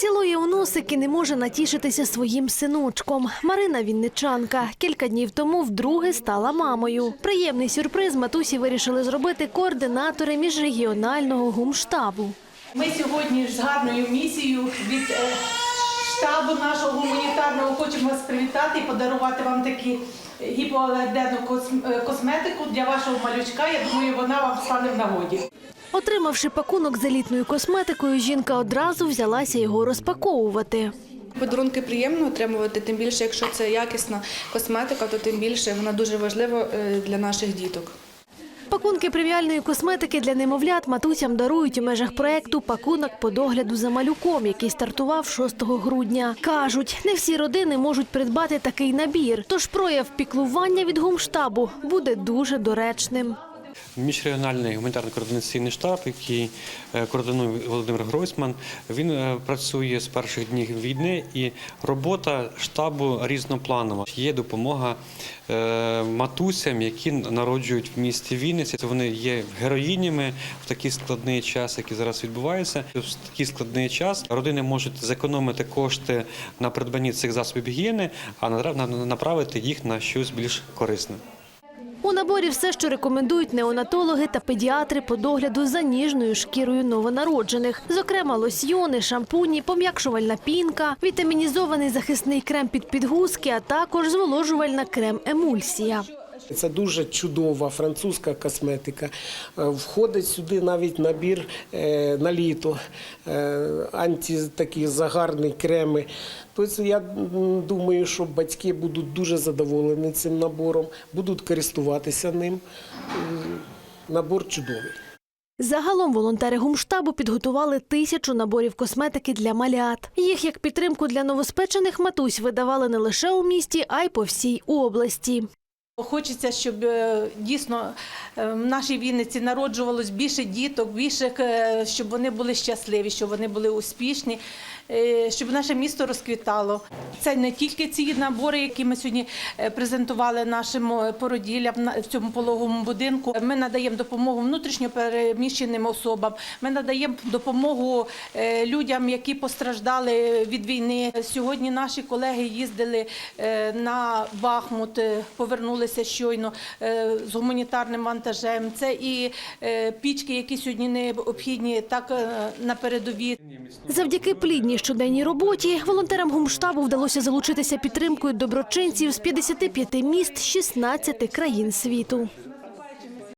Цілує у носик і не може натішитися своїм синочком. Марина Вінничанка кілька днів тому вдруге стала мамою. Приємний сюрприз матусі вирішили зробити координатори міжрегіонального гумштабу. Ми сьогодні з гарною місією від е, штабу нашого гуманітарного хочемо вас привітати і подарувати вам такі гіпоалергенну кос- е, косметику для вашого малючка. Я думаю, вона вам стане в нагоді. Отримавши пакунок з елітною косметикою, жінка одразу взялася його розпаковувати. Подарунки приємно отримувати, тим більше, якщо це якісна косметика, то тим більше вона дуже важлива е, для наших діток. Пакунки преміальної косметики для немовлят матусям дарують у межах проекту пакунок по догляду за малюком, який стартував 6 грудня. Кажуть, не всі родини можуть придбати такий набір, тож прояв піклування від гумштабу буде дуже доречним. Міжрегіональний гуманітарно координаційний штаб, який е, координує Володимир Гройсман, він е, працює з перших днів війни, і робота штабу різнопланова. Є допомога е, матусям, які народжують в місті Вінниці. Вони є героїнями в такий складний час, який зараз відбувається. В такий складний час родини можуть зекономити кошти на придбанні цих засобів гігієни, а направити їх на щось більш корисне. У наборі все, що рекомендують неонатологи та педіатри по догляду за ніжною шкірою новонароджених. Зокрема, лосьйони, шампуні, пом'якшувальна пінка, вітамінізований захисний крем під підгузки, а також зволожувальна крем-емульсія. Це дуже чудова французька косметика. Е, Входить сюди навіть набір е, на літо, е, анті такі загарні креми. Тобто я думаю, що батьки будуть дуже задоволені цим набором, будуть користуватися ним. Набор чудовий. Загалом волонтери гумштабу підготували тисячу наборів косметики для малят. Їх як підтримку для новоспечених матусь видавали не лише у місті, а й по всій області. Хочеться, щоб е, дійсно е, в нашій Вінниці народжувалось більше діток, більше, е, щоб вони були щасливі, щоб вони були успішні, щоб наше місто розквітало. Це не тільки ці набори, які ми сьогодні презентували нашим породіллям в цьому пологовому будинку. Ми надаємо допомогу внутрішньо переміщеним особам. Ми надаємо допомогу людям, які постраждали від війни. Сьогодні наші колеги їздили на Бахмут, е, повернулися щойно е, з гуманітарним вантажем. Це і е, пічки, які сьогодні необхідні так е, на передовій. Завдяки плідній щоденній роботі волонтерам гумштабу вдалося залучитися підтримкою доброчинців з 55 міст 16 країн світу.